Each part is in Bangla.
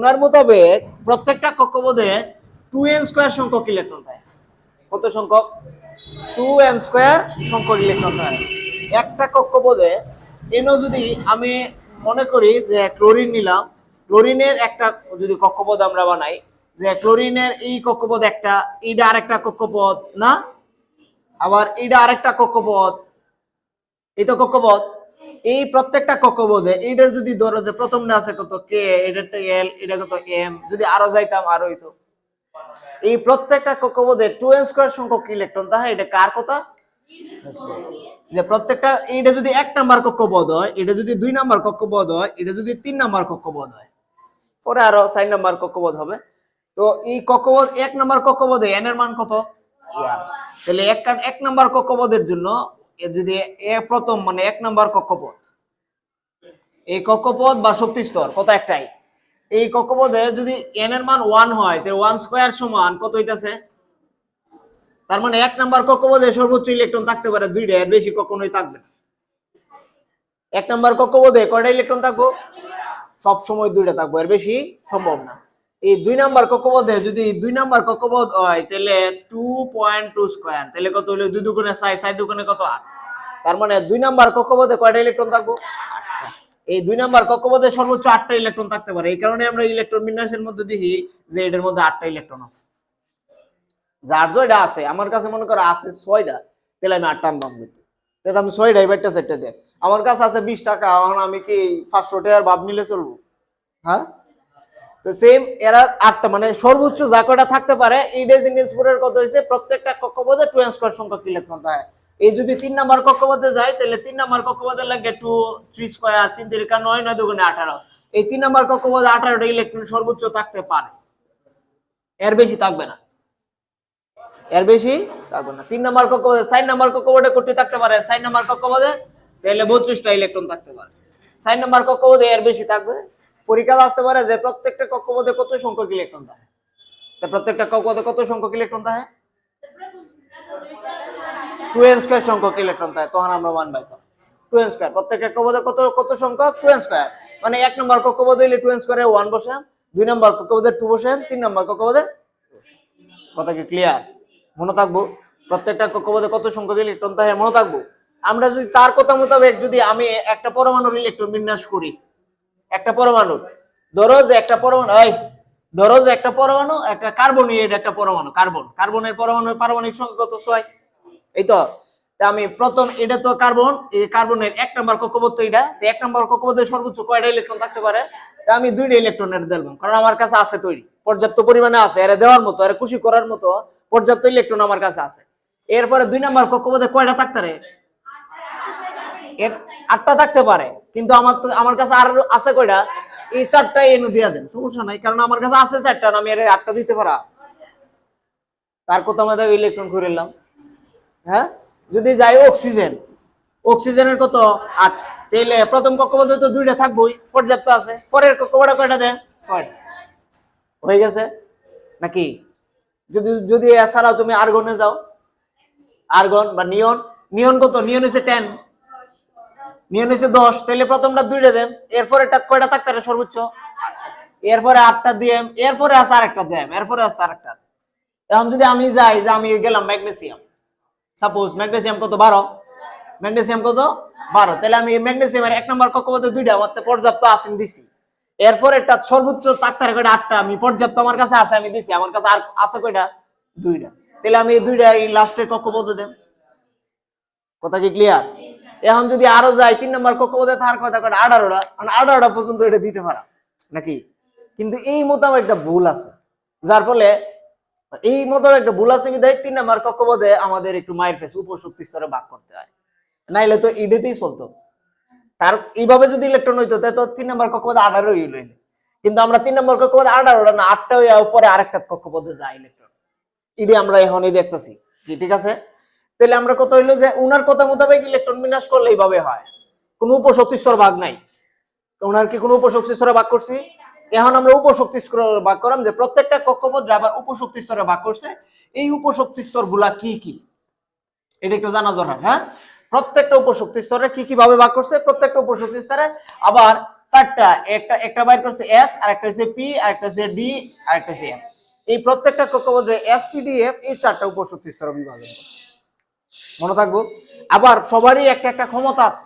ওনার মোতাবেক প্রত্যেকটা কক্ষপথে টু এন স্কোয়ার সংখ্যক ইলেকট্রন থাকে। কত সংখ্যক? টু এন স্কোয়ার সংখ্যক ইলেকট্রন থাকে। একটা কক্ষপথে এনও যদি আমি মনে করি যে ক্লোরিন নিলাম ক্লোরিনের একটা যদি কক্ষপথ আমরা বানাই, যে ক্লোরিনের এই কক্ষপথ একটা, এইটা আরেকটা কক্ষপথ, না? আবার এইটা আরেকটা কক্ষপথ, এই তো কক্ষপথ। এই প্রত্যেকটা কক্ষপথে এইটার যদি ধরো যে প্রথমটা আছে কত কে এটা এল এটা কত এম যদি আরও যাইতাম আরও হইতো। এই প্রত্যেকটা কক্ষপথে টু এন স্কোয়ার সংখ্যক ইলেকট্রন তাহলে এটা কার কথা? যে প্রত্যেকটা, এইটা যদি এক নাম্বার কক্ষপথ হয় এটা যদি দুই নাম্বার কক্ষপথ হয় এটা যদি তিন নাম্বার কক্ষপথ হয়। পরে আরও চার নাম্বার কক্ষপথ হবে। তো এই কক্ষপথ এক নাম্বার কক্ষপথে এন এর মান কত? তাহলে এক এক নাম্বার কক্ষপথের জন্য যদি এ প্রথম মানে এক নম্বর কক্ষপথ। এই কক্ষপথ বা শক্তি স্তর কত একটাই? এই কক্ষপথে যদি এন এর মান ওয়ান হয়, তাহলে ওয়ান স্কোয়ার সমান কত হইতেছে? তার মানে এক নাম্বার কক্ষপথে সর্বোচ্চ ইলেকট্রন থাকতে পারে দুইটা, এর বেশি কখনোই থাকবে না। এক নাম্বার কক্ষপথে কয়টা ইলেকট্রন থাকব? সব সময় দুইটা থাকব, এর বেশি সম্ভব না। এই দুই নাম্বার কক্ষপথে যদি দুই নাম্বার কক্ষপথ হয়, তাহলে টু পয়েন্ট টু স্কোয়ার তাহলে কত হলো? দুই দুগুণে সাইড সাইড দুগুণে কত আট? তার মানে দুই নাম্বার কক্ষপথে কয়টা ইলেকট্রন থাকব। এই দুই নাম্বার কক্ষপথে সর্বোচ্চ আটটা ইলেকট্রন থাকতে পারে। এই কারণে আমরা ইলেকট্রন বিন্যাসের মধ্যে দেখি যে এটার মধ্যে আটটা ইলেকট্রন আছে। যার জয়টা আছে, আমার কাছে মনে করো আছে ছয়টা, তাহলে আমি আটটা আনবাম কিন্তু তাহলে আমি ছয়টা এবারটা সেটটা দেখ আমার কাছে আছে বিশ টাকা, এখন আমি কি পাঁচশো টাকার ভাব নিলে চলবো? হ্যাঁ? তো সেম এরা আটটা মানে সর্বোচ্চ যা কয়টা থাকতে পারে এই ডেজিগনেশনের কত হয়েছে? প্রত্যেকটা কক্ষপথে টু স্কোয়ার সংখ্যক ইলেকট্রন থাকে এই যদি তিন নাম্বার কক্ষপথে যায়, তাহলে তিন নাম্বার কক্ষপথে লাগে টু থ্রি স্কোয়ার তিন তিরিকা নয় নয় দুগুণে আঠারো। এই তিন নাম্বার কক্ষপথে আঠারোটা ইলেকট্রন সর্বোচ্চ থাকতে পারে। এর বেশি থাকবে না। এর বেশি থাকবে না। তিন নাম্বার কক্ষপথে, চার নাম্বার কক্ষপথে কোটি থাকতে পারে। চার নাম্বার কক্ষপথে, তাহলে বত্রিশটা ইলেকট্রন থাকতে পারে। চার নাম্বার কক্ষপথে এর বেশি থাকবে। পরীক্ষা আসতে পারে যে প্রত্যেকটা কক্ষপথে কত সংখ্যক ইলেকট্রন থাকে তা প্রত্যেকটা কক্ষপথে কত সংখ্যক ইলেকট্রন থাকে টু এন স্কোয়ার সংখ্যক ইলেকট্রন থাকে তখন আমরা মান বাই টু এন স্কোয়ার প্রত্যেকটা কক্ষপথে কত কত সংখ্যক? টু এন স্কোয়ার মানে এক নম্বর কক্ষপথে হইলে টু এন স্কোয়ারে ওয়ান বসে দুই নম্বর কক্ষপথে টু বসে তিন নম্বর কক্ষপথে কথা কি ক্লিয়ার মনে থাকব? প্রত্যেকটা কক্ষপথে কত সংখ্যক ইলেকট্রন থাকে মনে থাকব? আমরা যদি তার কথা মোতাবেক যদি আমি একটা পরমাণুর ইলেকট্রন বিন্যাস করি একটা পরমাণু। ধরো যে একটা পরমাণু, এই, ধরো যে একটা পরমাণু, একটা কার্বনের একটা পরমাণু কার্বন কার্বনের পরমাণু পারমাণবিক সংখ্যা কত? ছয়। এই তো আমি প্রথম, এটা তো কার্বন এই কার্বনের এক নম্বর কক্ষপথ এটা। এক নম্বর কক্ষপথে সর্বোচ্চ কয়টা ইলেকট্রন থাকতে পারে? তা আমি দুইটা ইলেকট্রন দেবো কারণ আমার কাছে আছে তৈরি। পর্যাপ্ত পরিমাণে আছে, এর দেওয়ার মতো, এর খুশি করার মতো, পর্যাপ্ত ইলেকট্রন আমার কাছে আছে। এরপরে দুই নম্বর কক্ষপথে কয়টা থাকতে পারে? এর আটটা থাকতে পারে। কিন্তু আমার তো আমার কাছে আর আছে কয়টা? এই চারটা এনু দিয়া দেন, সমস্যা নাই। কারণ আমার কাছে আছে চারটা আমি এর আটটা দিতে পারা। তার কথা আমাদের ইলেকট্রন করে নিলাম। হ্যাঁ? যদি যাই অক্সিজেন অক্সিজেনের কত? আট। তাহলে প্রথম কক্ষপথে তো দুইটা থাকবোই, পর্যাপ্ত আছে। পরের কক্ষপথে কয়টা দেন? ছয়টা। হয়ে গেছে? নাকি? যদি যদি এছাড়াও তুমি আর্গনে যাও। আর্গন বা নিয়ন নিয়ন কত? নিয়ন হচ্ছে টেন নিয়ন হচ্ছে দশ তাহলে প্রথমটা দুইটা দেন এরপরে কয়টা থাকতে সর্বোচ্চ? এরপরে আটটা দিয়ে এরপরে আছে আরেকটা জ্যাম, এরপরে আছে আরেকটা। এখন যদি আমি যাই, যে আমি গেলাম ম্যাগনেসিয়াম। সাপোজ ম্যাগনেসিয়াম কত? বারো। ম্যাগনেসিয়াম কত? বারো। তাহলে আমি ম্যাগনেসিয়ামের এক নম্বর কক্ষপথে দুইটা, আমার পর্যাপ্ত আসেন দিছি। এরপর একটা সর্বোচ্চ তাক্তারে কয়টা? আটটা। আমি পর্যাপ্ত আমার কাছে আছে, আমি দিছি। আমার কাছে আর আছে কয়টা? দুইটা। তাহলে আমি দুইটা এই লাস্টের কক্ষপথে দেব কথা কি ক্লিয়ার এখন যদি আরও যাই তিন নম্বর কক্ষপথে থাকার কথা কয়টা আঠারোটা মানে আঠারোটা পর্যন্ত এটা দিতে পারা, নাকি? কিন্তু এই মোতাবেক একটা ভুল আছে। যার ফলে এই মতো একটা ভুল আছে বিধায় তিন নাম্বার কক্ষপথে আমাদের একটু মায়ের ফেস উপশক্তি স্তরে ভাগ করতে হয়। নাইলে তো ইডেতেই চলতো। তার এইভাবে যদি ইলেকট্রন হইতো, তাহলে তো তিন নাম্বার কক্ষপথে আঠারো হইল কিন্তু আমরা তিন নম্বর কক্ষপথে আঠারোটা না, আটটা হইয়া পরে আরেকটা কক্ষপথে যায় ইলেকট্রন ইডি আমরা এখনই দেখতেছি। ঠিক আছে? তাহলে আমরা কত হইল যে উনার কথা মোতাবেক ইলেকট্রন বিন্যাস করলে এইভাবে হয়। কোনো উপশক্তি স্তর ভাগ নাই। তো উনার কি কোনো উপশক্তি স্তরে ভাগ করছি? এখন আমরা উপশক্তি স্তরে ভাগ করলাম যে প্রত্যেকটা কক্ষপথ আবার উপশক্তি স্তরে ভাগ করছে। এই উপশক্তি স্তরগুলা কি কি? এটা একটু জানা দরকার হ্যাঁ? প্রত্যেকটা উপশক্তি স্তরে কি কি ভাবে ভাগ করছে? প্রত্যেকটা উপশক্তি স্তরে আবার চারটা, একটা একটা বাইর করছে এস আর একটা হচ্ছে পি আর একটা হচ্ছে ডি আর একটা হচ্ছে এফ এই প্রত্যেকটা কক্ষপথে এস পি ডি এফ এই চারটা উপশক্তি স্তর বিভাজন করছে। মনে থাকব। আবার সবারই একটা একটা ক্ষমতা আছে।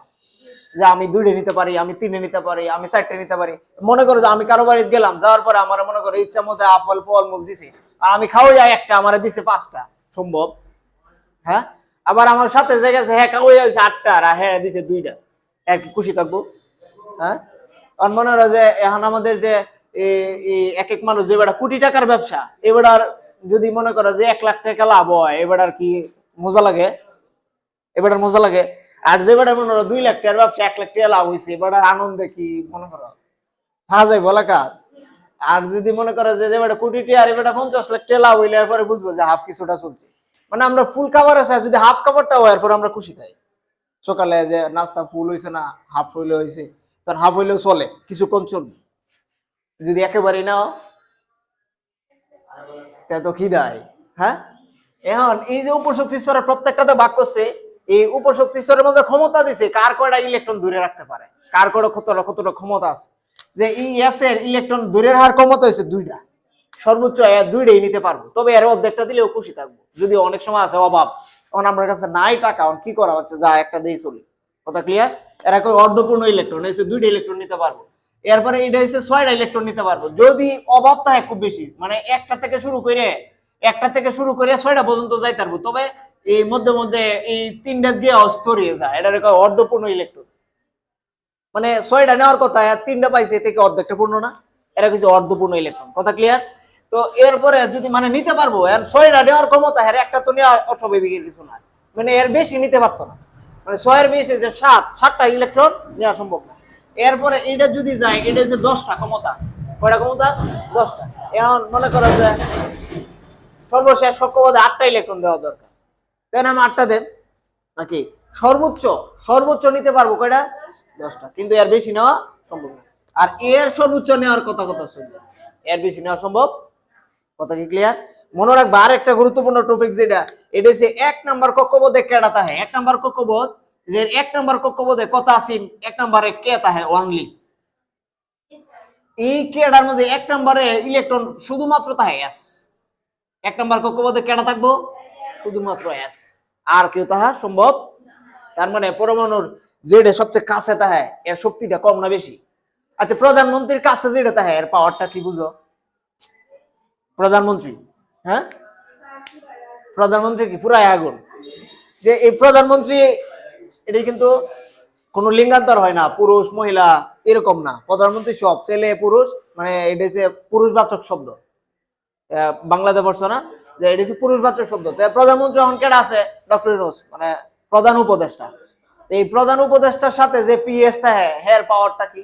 যে আমি দুইটা নিতে পারি, আমি তিনে নিতে পারি, আমি চারটে নিতে পারি। মনে করো যে আমি কারও বাড়িতে গেলাম, যাওয়ার পরে আমার মনে করো ইচ্ছা মতো আপেল ফল মূল দিছে। আর আমি খাওয়াই যাই একটা আমার দিছে পাঁচটা। সম্ভব? হ্যাঁ? আবার আমার সাথে যে গেছে হ্যাঁ খাওয়াই যাচ্ছে আটটা, আর হ্যাঁ দিছে দুইটা। আর কি খুশি থাকব? হ্যাঁ? আর মনে হয় যে এখন আমাদের যে এক এক মানুষ যে বেটা কোটি টাকার ব্যবসা এবার যদি মনে করো যে এক লাখ টাকা লাভ হয় এবার আর কি মজা লাগে? এবার মজা লাগে। আর যে বেটা মনে করো দুই লাখ টাকার ব্যবসা, এক লাখ টাকা লাভ হয়েছে এবার আনন্দে কি মনে করো? থাকা বলা কার? আর যদি মনে করো যে বেটা কোটি টাকা আর এবার পঞ্চাশ লাখ টাকা লাভ হইলে এরপরে বুঝব যে হাফ কিছুটা চলছে। মানে আমরা ফুল খাবার আসা যদি হাফ খাবারটা হয়, এরপর আমরা খুশি থাই। সকালে যে নাস্তা ফুল হয়েছে না হাফ হইলে হয়েছে তখন হাফ হইলেও চলে কিছুক্ষণ চলবে যদি একেবারেই নাও, তা খিদায় হ্যাঁ? এখন এই যে উপশক্তি প্রত্যেকটাতে ভাগ করছে এই উপশক্তি স্তরের মধ্যে ক্ষমতা দিছে, কার কয়টা ইলেকট্রন দূরে রাখতে পারে? কার কয়টা কতটা কতটা ক্ষমতা আছে? যে এই এর ইলেকট্রন দূরের হার ক্ষমতা হয়েছে দুইটা। সর্বোচ্চ দুইটাই নিতে পারব। তবে এর অর্ধেকটা দিলেও খুশি থাকব। যদি অনেক সময় আছে অভাব, তখন আমার কাছে নাই টাকা এখন কি করা হচ্ছে? যা একটা দিয়ে চলি। কথা ক্লিয়ার এরা কই অর্ধপূর্ণ ইলেকট্রন এসে দুইটা ইলেকট্রন নিতে পারব। এরপরে এটা হচ্ছে ছয়টা ইলেকট্রন নিতে পারব। যদি অভাব থাকে খুব বেশি মানে একটা থেকে শুরু করে, একটা থেকে শুরু করে ছয়টা পর্যন্ত যাই পারব। তবে এই মধ্যে মধ্যে এই তিনটা দিয়ে অস্ত অস্তরিয়ে যায়। এটা কয় অর্ধপূর্ণ ইলেকট্রন মানে ছয়টা নেওয়ার কথা তিনটা পাইছে থেকে অর্ধেকটা পূর্ণ না? এরা কিছু অর্ধপূর্ণ ইলেকট্রন কথা ক্লিয়ার তো এরপরে যদি মানে নিতে পারব ছয়টা নেওয়ার ক্ষমতা হ্যাঁ একটা তো নেওয়া অস্বাভাবিকের কিছু না। মানে এর বেশি নিতে পারতো না। মানে ছয়ের বেশি, যে সাত, সাতটা ইলেকট্রন নেওয়া সম্ভব না। এরপরে এটা যদি যায়, এটা হচ্ছে দশটা ক্ষমতা। কয়টা ক্ষমতা? দশটা। এখন মনে করো যে সর্বশেষ কক্ষপথে আটটা ইলেকট্রন দেওয়া দরকার। তাই আমি আটটা দেব নাকি? সর্বোচ্চ সর্বোচ্চ নিতে পারব, কয়টা? দশটা। কিন্তু এর বেশি নেওয়া সম্ভব না। আর এর সর্বোচ্চ নেওয়ার কথা কথা শুনবে এর বেশি নেওয়া সম্ভব? কথা কি ক্লিয়ার মনে রাখবা আর একটা গুরুত্বপূর্ণ টপিক যেটা, এটা হচ্ছে এক নাম্বার কক্ষপথে কেডা তাহে এক নাম্বার কক্ষপথ, যে এক নাম্বার কক্ষপথে কত আছে? এক নাম্বারে কে তাহে অনলি এই কেডার মধ্যে এক নাম্বারে ইলেকট্রন শুধুমাত্র তাহে এক নম্বর কক্ষপথে কেডা থাকব? শুধুমাত্র এস আর কেউ তাহা সম্ভব তার মানে পরমাণুর যেটা সবচেয়ে কাছে তাহে, এর শক্তিটা কম না বেশি। আচ্ছা প্রধানমন্ত্রীর কাছে যেটা তাহে, এর পাওয়ারটা কি বুঝো? প্রধানমন্ত্রী হ্যাঁ? প্রধানমন্ত্রী কি? পুরাই আগুন। যে এই প্রধানমন্ত্রী, এটা কিন্তু কোনো লিঙ্গান্তর হয় না, পুরুষ, মহিলা, এরকম না। প্রধানমন্ত্রী সব, ছেলে, পুরুষ মানে এটা হচ্ছে পুরুষবাচক শব্দ। বাংলাতে পড়ছো না? যে এটা হচ্ছে পুরুষবাচক শব্দ। তো প্রধানমন্ত্রী কেডা আছে? ডক্টর ইউনুস মানে প্রধান উপদেষ্টা। এই প্রধান উপদেষ্টার সাথে যে পিএস থাকে হেয়ার পাওয়ারটা কি?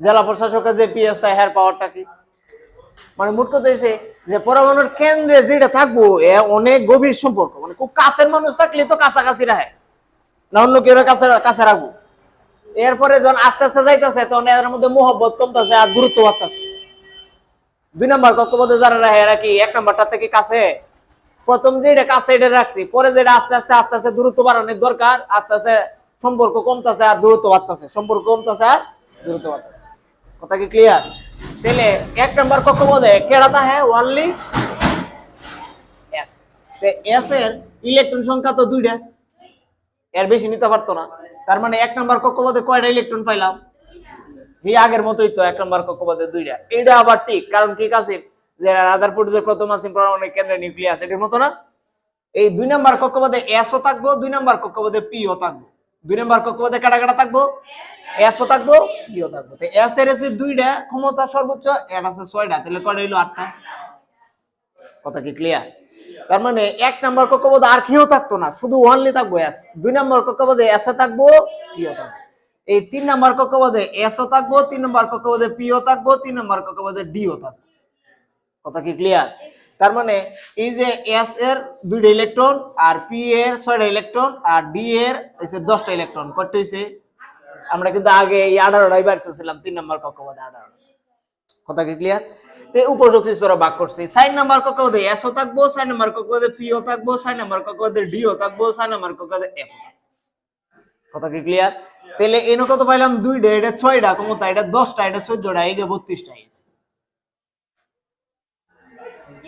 জেলা প্রশাসকের যে পিএস থাকে হেয়ার পাওয়ারটা কি? মানে মোট কথা হয়েছে যে পরমাণুর কেন্দ্রে যেটা থাকব, এ অনেক গভীর সম্পর্ক। মানে খুব কাছের মানুষ থাকলে তো কাছাকাছি রাখে। না অন্য কেউ কাছে কাছে রাখব। এরপরে যখন আস্তে আস্তে যাইতেছে, তখন এর মধ্যে মোহব্বত কমতেছে আর দূরত্ব বাড়তেছে। দুই নম্বর কক্ষপথে যারা রাখে, এরা কি এক নম্বরটা থেকে কাছে? প্রথম যেটা কাছে, এটা রাখছি। পরে যেটা আস্তে আস্তে আস্তে আস্তে দূরত্ব বাড়ানোর দরকার, আস্তে আস্তে সম্পর্ক কমতেছে আর দূরত্ব বাড়তেছে। সম্পর্ক কমতেছে আর দূরত্ব বাড়তেছে। কথা কি ক্লিয়ার তাহলে এক নম্বর কক্ষপথে কেডাতা হ্যাঁ? ওনলি এস এস এর ইলেকট্রন সংখ্যা তো দুইটা। এর বেশি নিতে পারতো না। তার মানে এক নম্বর কক্ষপথে কয়টা ইলেকট্রন পাইলাম? এই আগের মতোই তো, এক নম্বর কক্ষপথে দুইটা। এটা আবার ঠিক, কারণ কি আছে যে রাদারফোর্ড যে প্রথম আছে পারমাণবিক কেন্দ্রে নিউক্লিয়াস এটার মতো না? এই দুই নম্বর কক্ষপথে এস ও থাকব, দুই নম্বর কক্ষপথে পি ও থাকব। দুই নম্বর কক্ষপথে কাটা কাটা থাকব? এস ও থাকব পি ও থাকব। তো এস এর এসে দুইটা ক্ষমতা সর্বোচ্চ এর আছে ছয়টা, তাহলে কয়টা হইল আটটা? কথা কি ক্লিয়ার তার মানে এক নম্বর কক্ষপথে আর কেউ থাকতো না, শুধু ওয়ানলি থাকব এস দুই নম্বর কক্ষপথে এস ও থাকব পিও থাকব। এই তিন নম্বর এস ও থাকব, তিন নম্বর কক্ষপথে পিও থাকব, তিন নম্বর কক্ষপথে ডিও থাকব। কথা কি ক্লিয়ার তার মানে এই যে এস এর দুইটা ইলেকট্রন আর পি এর ছয়টা ইলেকট্রন আর ডি এর দশটা ইলেকট্রন কত হয়েছে আমরা কিন্তু আগে এই আঠারোটাই বার ছিলাম তিন নম্বর কক্ষপথে আঠারো। কথা কি ক্লিয়ার এই উপশক্তি স্তরে ভাগ করছি। সাইন নাম্বার কক্ষপথে এস ও থাকব সাইন নাম্বার কক্ষপথে পি ও থাকব সাইন নাম্বার ডি ও থাকব সাইন নাম্বার কক্ষপথে এফ কথা কি ক্লিয়ার তাহলে এনে কত পাইলাম? দুইটা, এটা ছয়টা, ক্ষমতা, এটা দশটা, এটা চোদ্দটা যে বত্রিশটা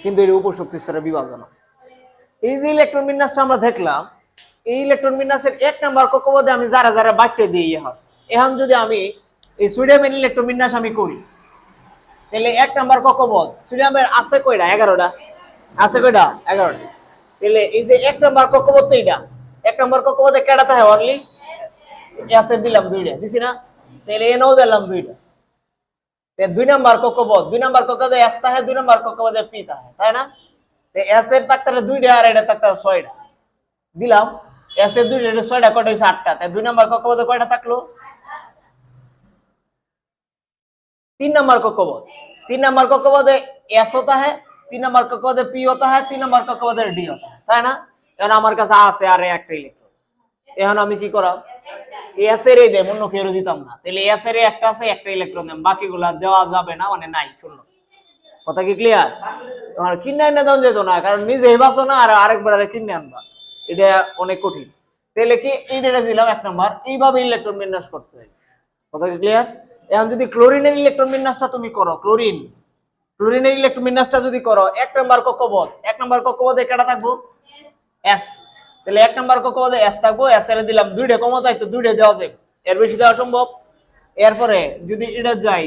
কিন্তু এর উপশক্তি স্তরে বিভাজন আছে। এই যে ইলেকট্রন বিন্যাসটা আমরা দেখলাম, এই ইলেকট্রন বিন্যাসের এক নাম্বার কক্ষপথে আমি যারা যারা বাড়তে দিই এখন এখন যদি আমি এই সোডিয়ামের ইলেকট্রন বিন্যাস আমি করি, তাহলে এক নাম্বার কক্ষপথ, সোডিয়ামের আছে কয়টা? এগারোটা। আছে কয়টা? এগারোটা। তাহলে এই যে এক নাম্বার কক্ষপথ এইটা, এক নাম্বার কক্ষপথে কেডা থাকে অনলি এসে দিলাম দুইটা, দিছি না? তাহলে এনেও দিলাম দুইটা। দুই নাম্বার কক্ষপথ দুই নাম্বার কক্ষপথে এস তাহে, দুই নাম্বার কক্ষপথে পি তাহে, তাই না? এস এর তাক্তারে দুইটা আর এটা তাক্তারে ছয়টা। দিলাম, এস এর দুইটা ছয়টা কটা হয়েছে আটটা? তাই দুই নাম্বার কক্ষপথে কয়টা থাকল? তিন নাম্বার কক্ষপথ তিন নাম্বার কক্ষপথে এস হতা হ্যাঁ তিন নাম্বার কক্ষপথে পি ও তাহে, তিন নাম্বার কক্ষপথে ডি ও হ্যাঁ তাই না? আমার কাছে আছে আর একটা ইলেকট্রন এখন আমি কি করাম? এস এর দেব, অন্য কেউ দিতাম না। তাহলে এস এর একটা আছে, একটা ইলেকট্রন দেব, বাকিগুলা দেওয়া যাবে না মানে নাই, শূন্য। কথা কি ক্লিয়ার তোমার কিনে এনে দেওয়া যেত না, কারণ নিজে বাসো না, আর আরেকবার আরে কিনে আনবা। এটা অনেক কঠিন। তাহলে কি এই এইটা দিলাম, এক নম্বর, এইভাবে ইলেকট্রন বিন্যাস করতে হবে কথা কি ক্লিয়ার এখন যদি ক্লোরিনের ইলেকট্রন বিন্যাসটা তুমি করো ক্লোরিন ক্লোরিনের ইলেকট্রন বিন্যাসটা যদি করো, এক নম্বর কক্ষপথ, এক নম্বর কক্ষপথে কেটা থাকব? এস তাহলে এক নম্বর কক্ষপথে এস থাকব এস এর দিলাম দুইটা ক্ষমতায় তো দুইটা দেওয়া যাবে। এর বেশি দেওয়া সম্ভব। এরপরে যদি এটা যাই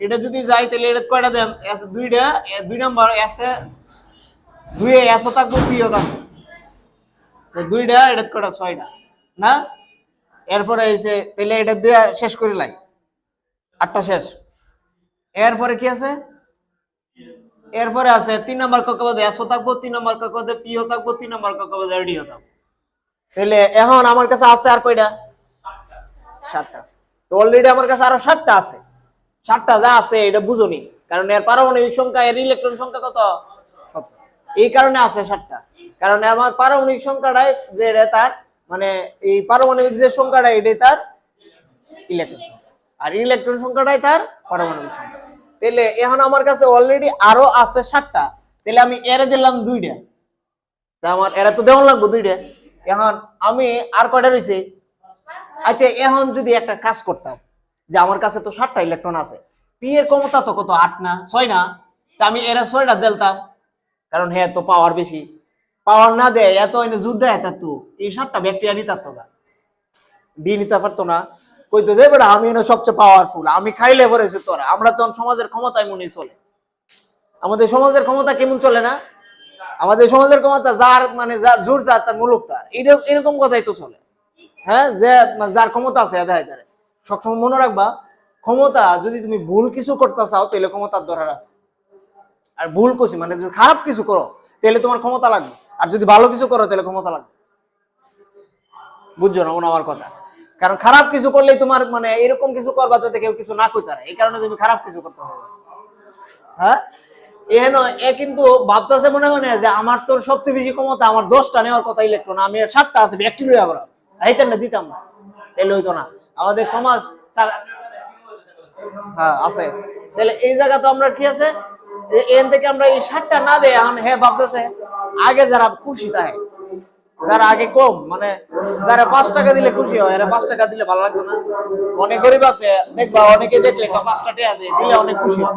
এটা যদি যাই তাহলে এটা কয়টা দেন? এস দুইটা দুই নম্বর, এস এ দুই এসও থাকব পিও থাকব। তো দুইটা, এটা কয়টা? ছয়টা। না? এরপরে এসে তাহলে এটা দিয়ে শেষ করে লাই। আটটা শেষ। এরপরে কি আছে? এরপরে আছে, তিন নম্বর কক্ষপথে এসও থাকব, তিন নম্বর কক্ষপথে পিও থাকব, তিন নম্বর কক্ষপথে ডিও থাকব। তাহলে এখন আমার কাছে আছে আর কয়টা? সাতটা আছে। তো অলরেডি আমার কাছে আরও সাতটা আছে। সাতটা যা আছে, এটা বুঝুনি। কারণ এর পারমাণবিক সংখ্যা, এর ইলেকট্রন সংখ্যা কত? এই কারণে আছে সাতটা। কারণ আমার পারমাণবিক সংখ্যাটাই যে এটা তার মানে এই পারমাণবিক যে সংখ্যাটা এটাই তার ইলেকট্রন সংখ্যা। আর ইলেকট্রন সংখ্যাটাই তার পারমাণবিক সংখ্যা। তাহলে এখন আমার কাছে অলরেডি আরও আছে সাতটা। তাহলে আমি এরে দিলাম দুইটা। তা আমার এরা তো দেওয়া লাগবো দুইটা। এখন আমি আর কয়টা রয়েছে? আচ্ছা এখন যদি একটা কাজ করতাম, যে আমার কাছে তো সাতটা ইলেকট্রন আছে পি এর ক্ষমতা তো কত? আট না? ছয় না? তা আমি এরা ছয়টা দিলতাম। কারণ হ্যাঁ তো পাওয়ার বেশি। পাওয়ার না দেয়, এত এনে যুদ্ধ হয় তার তো। এই সাতটা ব্যাকটেরিয়া নিতে পারতো না ডি নিতে পারতো না। কইতো যে বেটা, আমি এনে সবচেয়ে পাওয়ারফুল আমি খাইলে পরেছে তোরা। আমরা তখন সমাজের ক্ষমতায় মনে চলে। আমাদের সমাজের ক্ষমতা কেমন চলে না? আমাদের সমাজের ক্ষমতা, যার মানে যার জোর, যার তার মুলুক তার। এরকম কথাই তো চলে। হ্যাঁ যে যার ক্ষমতা আছে এদায় তারে। সবসময় মনে রাখবা, ক্ষমতা, যদি তুমি ভুল কিছু করতে চাও, তাহলে ক্ষমতার দরকার আছে। আর ভুল করছি মানে যদি খারাপ কিছু করো, তাহলে তোমার ক্ষমতা লাগবে। আর যদি ভালো কিছু করো, তাহলে ক্ষমতা লাগবে। বুঝছ না মনে আমার কথা? কারণ খারাপ কিছু করলেই তোমার মানে এরকম কিছু করবা যাতে কেউ কিছু না কইতে পারে এই কারণে তুমি খারাপ কিছু করতে হ্যাঁ? এহেন এ কিন্তু ভাবতেছে মনে মনে যে আমার তোর সবচেয়ে বেশি ক্ষমতা, আমার দশটা নেওয়ার কথা ইলেকট্রন আমি সাতটা আছে এইটা না দিতাম না তাহলে হইতো না। আমাদের সমাজ হ্যাঁ আছে। তাহলে এই জায়গা তো আমরা কি আছে? এখান থেকে আমরা এই সাতটা না দেয়, এখন হ্যাঁ ভাবতেছে, আগে যারা খুশি থাকে যারা আগে কম মানে যারা পাঁচ টাকা দিলে খুশি হয়, এরা পাঁচ টাকা দিলে ভালো লাগতো না। অনেক গরিব আছে, দেখবা, অনেকে দেখলে পাঁচটা টাকা দিয়ে, দিলে অনেক খুশি হয়।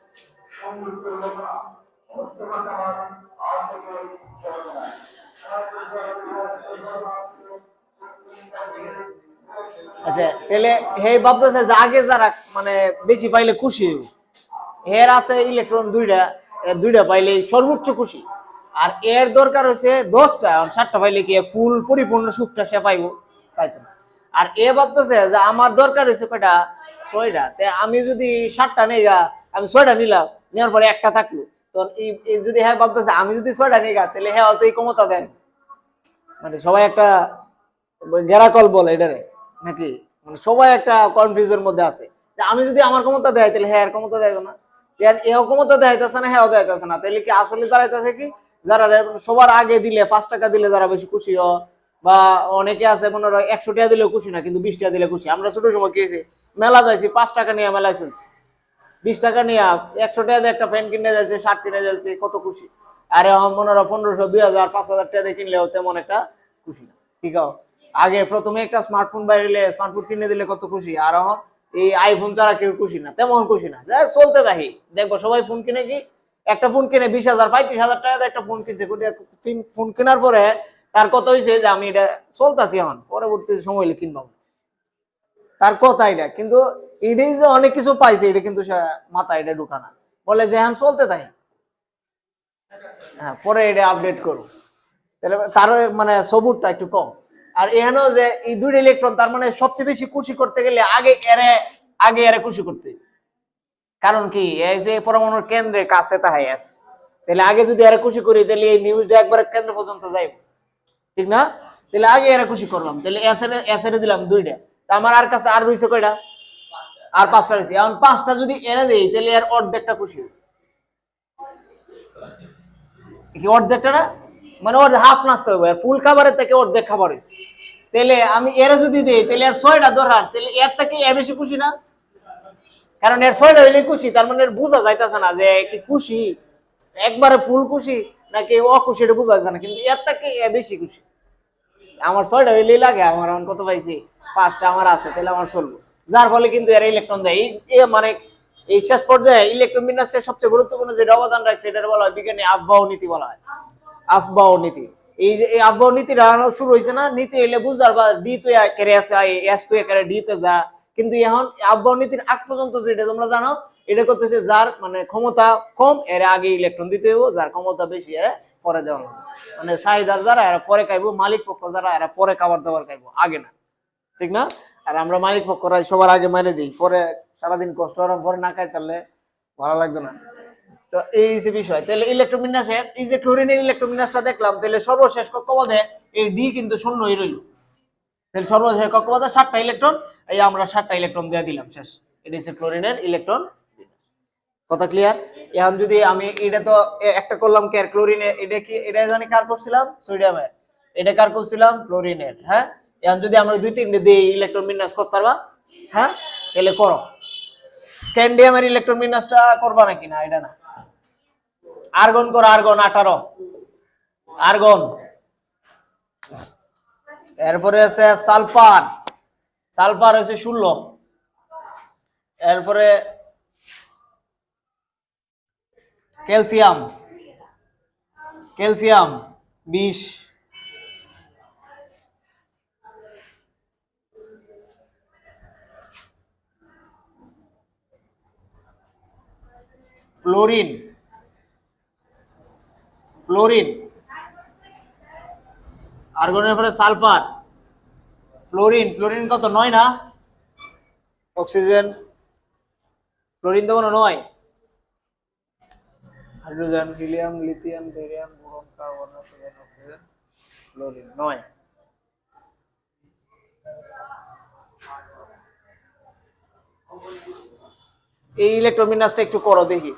আচ্ছা তাহলে ভাবতেছে যে আগে যারা মানে বেশি পাইলে খুশি আছে ইলেকট্রন দুইটা দুইটা পাইলে সর্বোচ্চ খুশি। আর এর দরকার হচ্ছে দশটা সাতটা পাইলে কি ফুল পরিপূর্ণ সুখটা সে পাইবো, পাইতো আর এ ভাবতেছে যে আমার দরকার হচ্ছে কয়টা? ছয়টা। তে আমি যদি সাতটা নেই, আমি ছয়টা নিলাম নেওয়ার পরে একটা থাকল। যদি হ্যাঁ ভাবতেছে, আমি যদি ছয়টা নিই গা, তাহলে হ্যাঁ হয়তো এই ক্ষমতা দেয় মানে সবাই একটা গেরাকল বলে এটারে, নাকি? মানে সবাই একটা কনফিউজের মধ্যে আছে। আমি যদি আমার ক্ষমতা দেয়, তাহলে হ্যাঁ ক্ষমতা দেয় না। এও ক্ষমতা দেখাইতেছে না হ্যাঁ দেখাইতেছে না? তাহলে কি আসলে দাঁড়াইতেছে কি? যারা সবার আগে দিলে, পাঁচ টাকা দিলে যারা বেশি খুশি হ বা অনেকে আছে মনে হয় একশো টাকা দিলেও খুশি না, কিন্তু বিশ টাকা দিলে খুশি। আমরা ছোট সময় কি মেলা যাইছি, পাঁচ টাকা নিয়ে মেলায় চলছি। বিশ টাকা নিয়ে একশো টাকা দিয়ে একটা ফ্যান কিনে যাচ্ছে শার্ট কিনে যাচ্ছে, কত খুশি। আরে আমার মনে হয় পনেরোশো, দুই হাজার, পাঁচ হাজার টাকা দিয়ে কিনলেও তেমন একটা খুশি না। ঠিক আছে আগে প্রথমে একটা স্মার্টফোন বাইরে স্মার্টফোন কিনে দিলে কত খুশি। আর এখন এই আইফোন ছাড়া কেউ খুশি না, তেমন খুশি না। যা চলতে থাকি। দেখব সবাই ফোন কিনে কি? একটা ফোন কিনে বিশ হাজার, পঁয়ত্রিশ হাজার টাকা একটা ফোন কিনছে। ফোন কেনার পরে তার কত হয়েছে যে আমি এটা চলতেছি এখন পরবর্তী সময় হলে কিনবাম তার কথা এটা কিন্তু যে অনেক কিছু পাইছে, এটা কিন্তু সে মাথা এটা বলে যে এখন চলতে তাই হ্যাঁ পরে এটা আপডেট তাহলে তার মানে সবুরটা একটু কম। আর এখানেও যে, এই দুইটা ইলেকট্রন তার মানে সবচেয়ে বেশি খুশি করতে গেলে আগে এরে আগে এরে খুশি করতে। কারণ কি এই যে পরমাণুর কেন্দ্রের কাছে তাহাই আছে। তাহলে আগে যদি এরা খুশি করি, তাহলে এই নিউজটা একবার কেন্দ্র পর্যন্ত যাইব। ঠিক না? তাহলে আগে এরা খুশি করলাম। তাহলে এসএর এসএর দিলাম দুইটা। আমার আর কাছে আর রইছে কয়টা? আর পাঁচটা রয়েছে এখন পাঁচটা যদি এনে দেই, তাহলে এর অর্ধেকটা খুশি। কি অর্ধেকটা না? মানে ওর হাফ নাচতে হবে ফুল খাবারের থেকে অর্ধেক খাবার হয়েছে তাহলে আমি এর যদি দিই, তাহলে এর ছয়টা দরকার। তাহলে এর থেকে এ বেশি খুশি না? কারণ এর ছয়টা হইলে খুশি, তার মানে বোঝা যাইতেছে না যে কি খুশি? একবারে ফুল খুশি নাকি অখুশি এটা বোঝা যাচ্ছে না, কিন্তু এর থেকে এ বেশি খুশি। আমার ছয়টা হইলেই লাগে, আমার এখন কত পাইছি? পাঁচটা আমার আছে, তাহলে আমার চলবো। যার ফলে কিন্তু এর ইলেকট্রন দেয়। এই মানে এই শেষ পর্যায়ে ইলেকট্রন বিন্যাসের সবচেয়ে গুরুত্বপূর্ণ যেটা অবদান রাখছে এটা বলা হয় বিজ্ঞানী আবহাওয়া নীতি বলা হয়। আফবাহ নীতি। এই যে এই আফবাহ নীতিটা শুরু হয়েছে না, নীতি এলে বুঝবার বা ডি তো কেড়ে আছে এস তো কেড়ে ডি তে যা। কিন্তু এখন আফবাহ নীতির আগ পর্যন্ত যেটা তোমরা জানো, এটা করতেছে যার মানে ক্ষমতা কম, এর আগে ইলেকট্রন দিতে হইব, যার ক্ষমতা বেশি, এর পরে দেওয়া লাগবে। মানে চাহিদার যারা, এরা পরে খাইবো, মালিক পক্ষ যারা, এরা পরে খাবার দাবার খাইবো, আগে না। ঠিক না? আর আমরা মালিক পক্ষরা সবার আগে মেরে দিই। পরে সারাদিন কষ্ট করার পরে না খাই তাহলে ভালো লাগতো না। তো এই যে বিষয়। তাহলে ইলেকট্রোমিনাসে, এই যে ক্লোরিনের ইলেকট্রোমিনাসটা দেখলাম, তাহলে সর্বশেষ কক্ষপথে এই ডি কিন্তু শূন্যই রইল। তাহলে সর্বশেষ কক্ষপথে সাতটা ইলেকট্রন, এই আমরা সাতটা ইলেকট্রন দিয়ে দিলাম শেষ। এটা হচ্ছে ক্লোরিনের ইলেকট্রন। কথা ক্লিয়ার এখন যদি আমি এটা তো একটা করলাম কে ক্লোরিনে এটা কি, এটা জানি কার করছিলাম? সোডিয়ামের। এটা কার করছিলাম? ক্লোরিনের হ্যাঁ? এখন যদি আমরা দুই তিনটে দিই ইলেকট্রন বিন্যাস করতে পারবা? হ্যাঁ? তাহলে করো। স্ক্যান্ডিয়ামের ইলেকট্রন বিন্যাসটা করবা নাকি? না, এটা না। আর্গন করো আর্গন আঠারো। আর্গন এরপরে আছে সালফার। সালফার হচ্ছে ষোলো। এরপরে ক্যালসিয়াম। ক্যালসিয়াম, বিশ। ফ্লোরিন ফ্লোরিন আর্গনের পরে সালফার ফ্লোরিন ফ্লোরিন কত? নয় না? অক্সিজেন ফ্লোরিন তো হয় নয়। Hydrogen helium lithium beryllium boron carbon oxygen oxygen fluorine নয়। এই ইলেকট্রোমিনাসটা একটু করো দেখি।